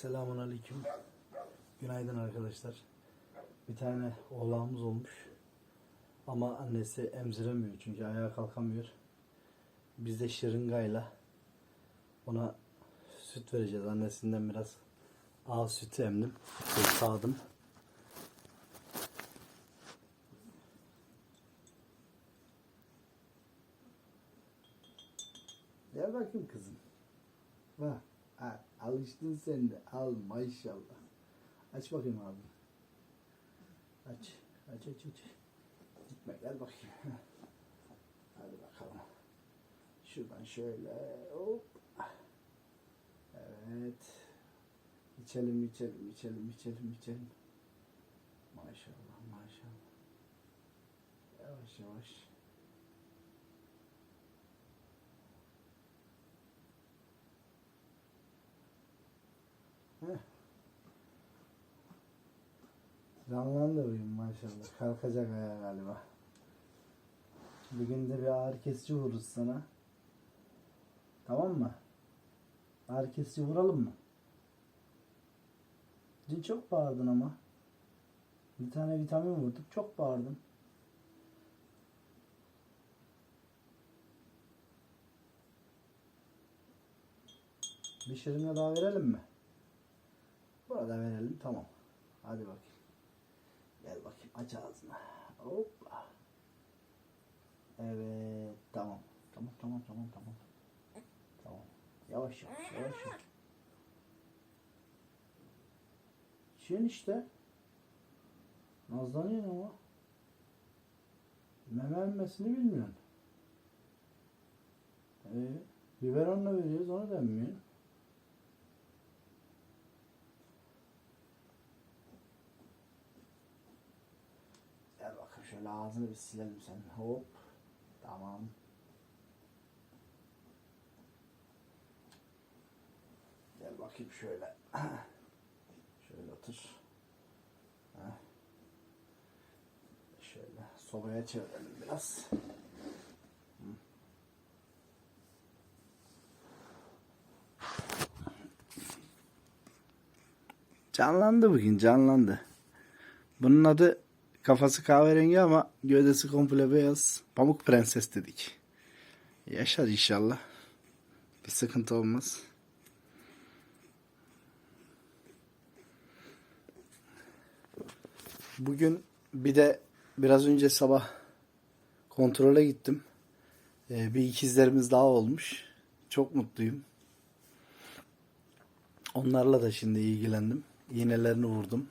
Selamun Aleyküm. Günaydın arkadaşlar. Bir tane oğlağımız olmuş. Ama annesi emziremiyor çünkü ayağa kalkamıyor. Biz de şırıngayla ona süt vereceğiz. Annesinden biraz ağız sütü emdim. Sağdım. Gel bakayım kızım. Bak. Ha, alıştın sen de. Al maşallah. Aç bakayım abi. Aç. Aç aç aç. Gitme gel bakayım. Hadi bakalım. Şuradan şöyle. Hop. Evet. İçelim içelim içelim içelim içelim. Maşallah maşallah. Yavaş yavaş. Heh. Bugün maşallah. Kalkacak ayağa galiba. Bugün de bir ağrı kesici vururuz sana. Tamam mı? Ağrı kesici vuralım mı? Dün çok bağırdın ama. Bir tane vitamin vurduk. Çok bağırdın. Bir şırınga daha verelim mi? Burada verelim tamam. Hadi bakayım. Gel bakayım aç ağzını. Hoppa. Evet tamam. Tamam tamam tamam tamam. Tamam. Yavaş yavaş yavaş yavaş. Şirin işte. Nazlanıyorsun ama. Meme emmesini bilmiyorsun. Ee, biberonla veriyoruz onu da emmiyorsun. Gel bakayım şöyle ağzını bir silelim sen. Hop. Tamam. Gel bakayım şöyle. Şöyle otur. Şöyle sobaya çevirelim biraz. Canlandı bugün canlandı. Bunun adı kafası kahverengi ama gövdesi komple beyaz. Pamuk prenses dedik. Yaşar inşallah. Bir sıkıntı olmaz. Bugün bir de biraz önce sabah kontrole gittim. Ee, bir ikizlerimiz daha olmuş. Çok mutluyum. Onlarla da şimdi ilgilendim. İğnelerini vurdum.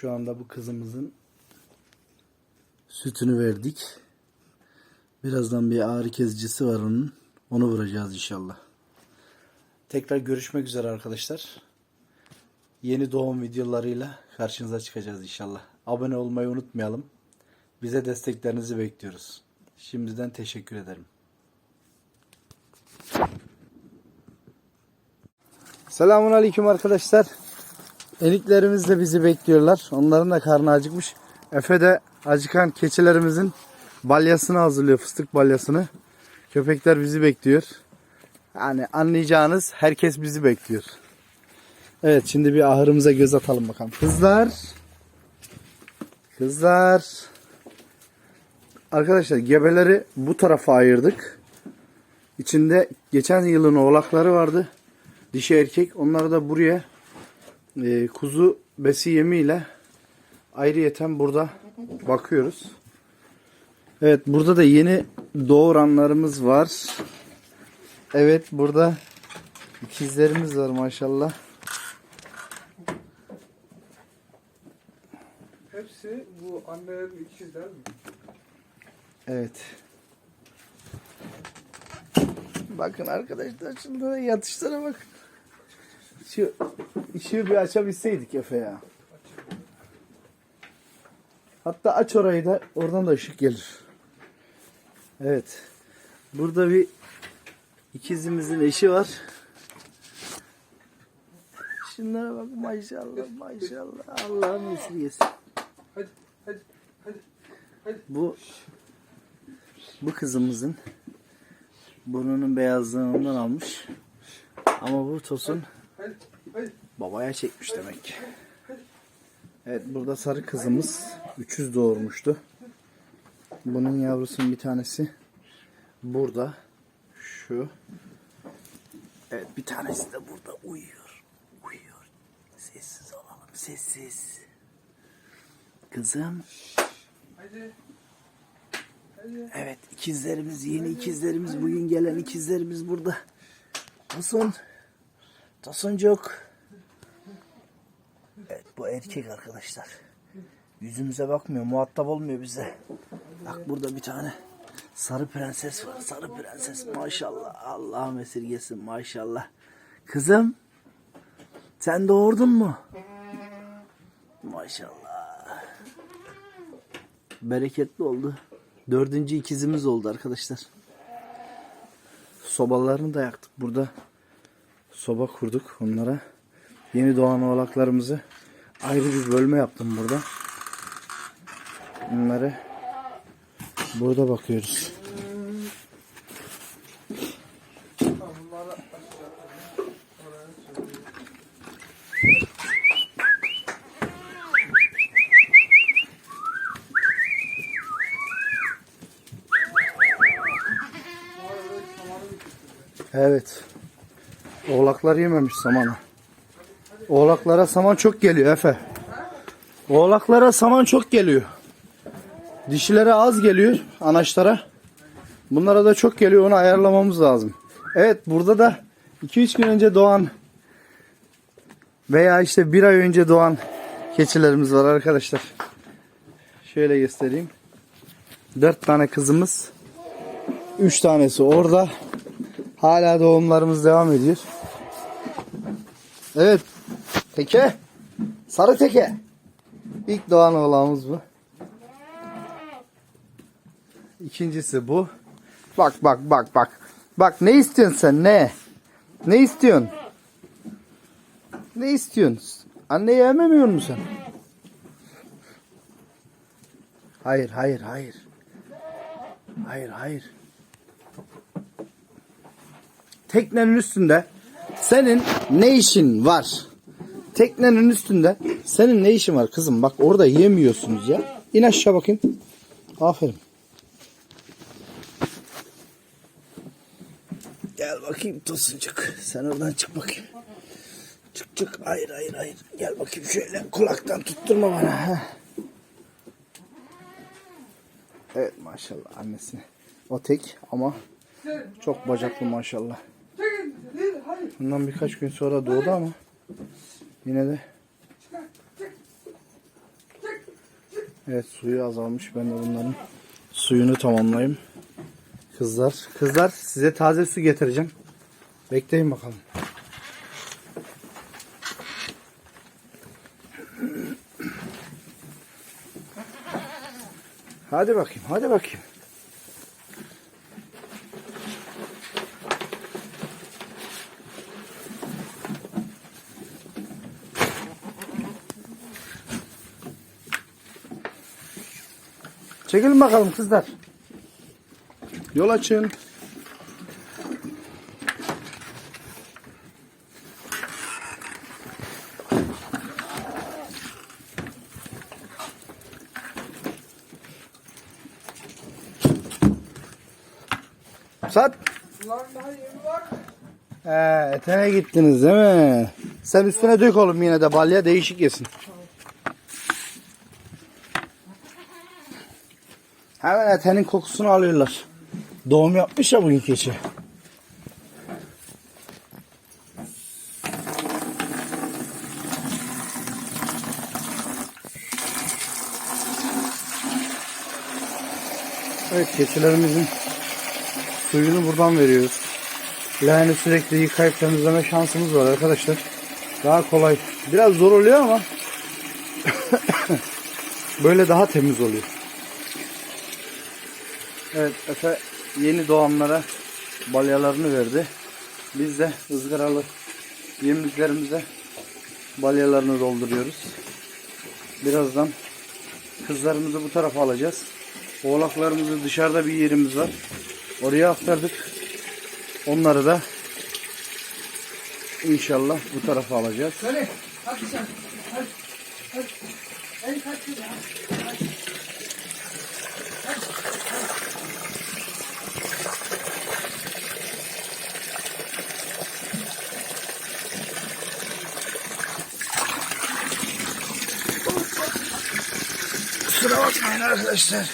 Şu anda bu kızımızın sütünü verdik. Birazdan bir ağrı kesicisi var onun. Onu vuracağız inşallah. Tekrar görüşmek üzere arkadaşlar. Yeni doğum videolarıyla karşınıza çıkacağız inşallah. Abone olmayı unutmayalım. Bize desteklerinizi bekliyoruz. Şimdiden teşekkür ederim. Selamun Aleyküm arkadaşlar. Eniklerimiz de bizi bekliyorlar. Onların da karnı acıkmış. Efe de acıkan keçilerimizin balyasını hazırlıyor. Fıstık balyasını. Köpekler bizi bekliyor. Yani anlayacağınız herkes bizi bekliyor. Evet şimdi bir ahırımıza göz atalım bakalım. Kızlar. Kızlar. Arkadaşlar gebeleri bu tarafa ayırdık. İçinde geçen yılın oğlakları vardı. Dişi erkek. Onları da buraya e, kuzu besi yemiyle ayrıyeten burada bakıyoruz. Evet burada da yeni doğuranlarımız var. Evet burada ikizlerimiz var maşallah. Hepsi bu annelerin ikizler mi? Evet. Bakın arkadaşlar şunlara yatışlara bakın. Şu ışığı bir açabilseydik Efe ya. Hatta aç orayı da oradan da ışık gelir. Evet. Burada bir ikizimizin eşi var. Şunlara bak maşallah maşallah. Allah'ın esirgesin. Hadi hadi hadi. Hadi. Bu bu kızımızın burnunun beyazlığından almış. Ama bu tosun. Babaya çekmiş demek ki. Evet burada sarı kızımız 300 doğurmuştu. Bunun yavrusunun bir tanesi burada. Şu. Evet bir tanesi de burada uyuyor. Uyuyor. Sessiz olalım sessiz. Kızım. Evet ikizlerimiz yeni ikizlerimiz bugün gelen ikizlerimiz burada. Tosun. Tosuncuk. Evet bu erkek arkadaşlar. Yüzümüze bakmıyor muhatap olmuyor bize. Bak burada bir tane sarı prenses var. Sarı prenses maşallah. Allah'ım esirgesin maşallah. Kızım sen doğurdun mu? Maşallah. Bereketli oldu. Dördüncü ikizimiz oldu arkadaşlar. Sobalarını da yaktık. Burada soba kurduk onlara. Yeni doğan oğlaklarımızı ayrı bir bölme yaptım burada. Bunları burada bakıyoruz. Evet. Oğlaklar yememiş samanı. Oğlaklara saman çok geliyor Efe. Oğlaklara saman çok geliyor. Dişilere az geliyor anaçlara. Bunlara da çok geliyor onu ayarlamamız lazım. Evet burada da 2-3 gün önce doğan veya işte bir ay önce doğan keçilerimiz var arkadaşlar. Şöyle göstereyim. 4 tane kızımız. 3 tanesi orada. Hala doğumlarımız devam ediyor. Evet. Teke. Sarı teke. İlk doğan oğlağımız bu. İkincisi bu. Bak bak bak bak. Bak ne istiyorsun sen ne? Ne istiyorsun? Ne istiyorsun? Anneyi ememiyor musun? Hayır hayır hayır. Hayır hayır. Teknenin üstünde senin ne işin var? Teknenin üstünde senin ne işin var kızım? Bak orada yemiyorsunuz ya. İn aşağı bakayım. Aferin. Gel bakayım tosuncuk. Sen oradan çık bakayım. Çık çık. Hayır hayır hayır. Gel bakayım şöyle kulaktan tutturma bana. ha. Evet maşallah annesi. O tek ama çok bacaklı maşallah. Bundan birkaç gün sonra doğdu ama yine de Evet suyu azalmış. Ben de bunların suyunu tamamlayayım. Kızlar, kızlar size taze su getireceğim. Bekleyin bakalım. Hadi bakayım, hadi bakayım. Çekilin bakalım kızlar. Yol açın. Sat. He, etene gittiniz değil mi? Sen üstüne dök oğlum yine de balya değişik yesin. Hemen etenin kokusunu alıyorlar. Doğum yapmış ya bugün keçi. Evet keçilerimizin suyunu buradan veriyoruz. Leğeni sürekli yıkayıp temizleme şansımız var arkadaşlar. Daha kolay. Biraz zor oluyor ama böyle daha temiz oluyor. Evet Efe yeni doğanlara balyalarını verdi. Biz de ızgaralı yemliklerimize balyalarını dolduruyoruz. Birazdan kızlarımızı bu tarafa alacağız. Oğlaklarımızı dışarıda bir yerimiz var. Oraya aktardık. Onları da İnşallah bu tarafa alacağız. Söyle. Hadi sen. Hadi. Hadi. En kaçtı ya. Arkadaşlar.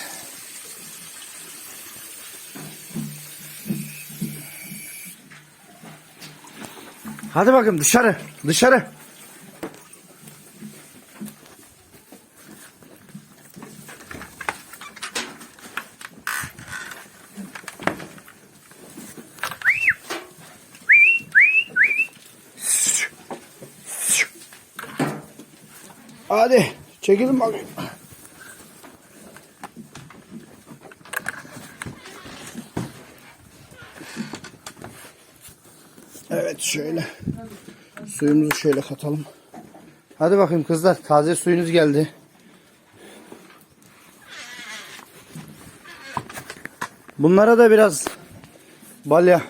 Hadi bakayım dışarı. Dışarı. Hadi çekilin bakayım. Evet şöyle. Suyumuzu şöyle katalım. Hadi bakayım kızlar. Taze suyunuz geldi. Bunlara da biraz balya.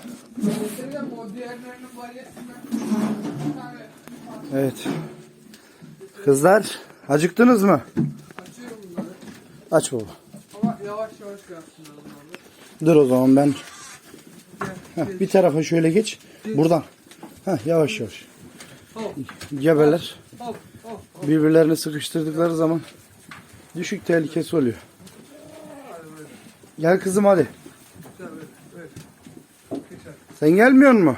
Evet. Kızlar acıktınız mı? Aç baba. Ama yavaş yavaş. Dur o zaman ben. Heh, bir tarafa şöyle geç. Buradan. Heh, yavaş yavaş. Gebeler birbirlerini sıkıştırdıkları zaman düşük tehlikesi oluyor. Gel kızım hadi. Sen gelmiyor mu?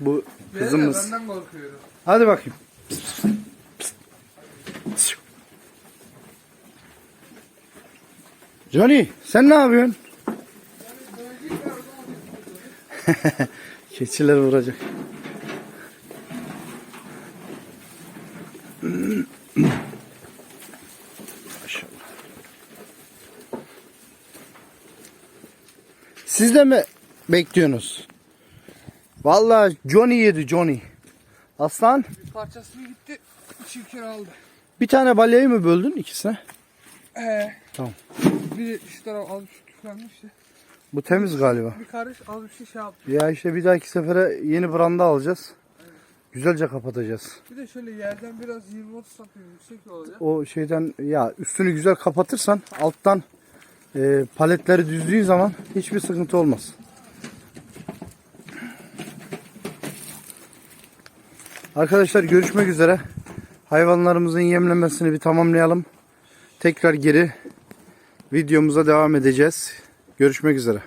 Bu kızımız. Hadi bakayım. Johnny sen ne yapıyorsun? Keçiler vuracak. Maşallah. Siz de mi bekliyorsunuz? Vallahi Johnny yedi Johnny. Aslan Bir parçasını gitti. Çirkin aldı. bir tane balyayı mı böldün ikisine? Ee, Tamam. bir şu taraf az tükenmişti. Bu temiz galiba. Bir karış az bir şey şey yaptı. Ya işte bir dahaki sefere yeni branda alacağız. Güzelce kapatacağız. Bir de şöyle yerden biraz 20-30 santim yüksek olacak. O şeyden ya üstünü güzel kapatırsan alttan e, paletleri düzdüğün zaman hiçbir sıkıntı olmaz. Arkadaşlar görüşmek üzere. Hayvanlarımızın yemlemesini bir tamamlayalım. Tekrar geri videomuza devam edeceğiz. Görüşmek üzere.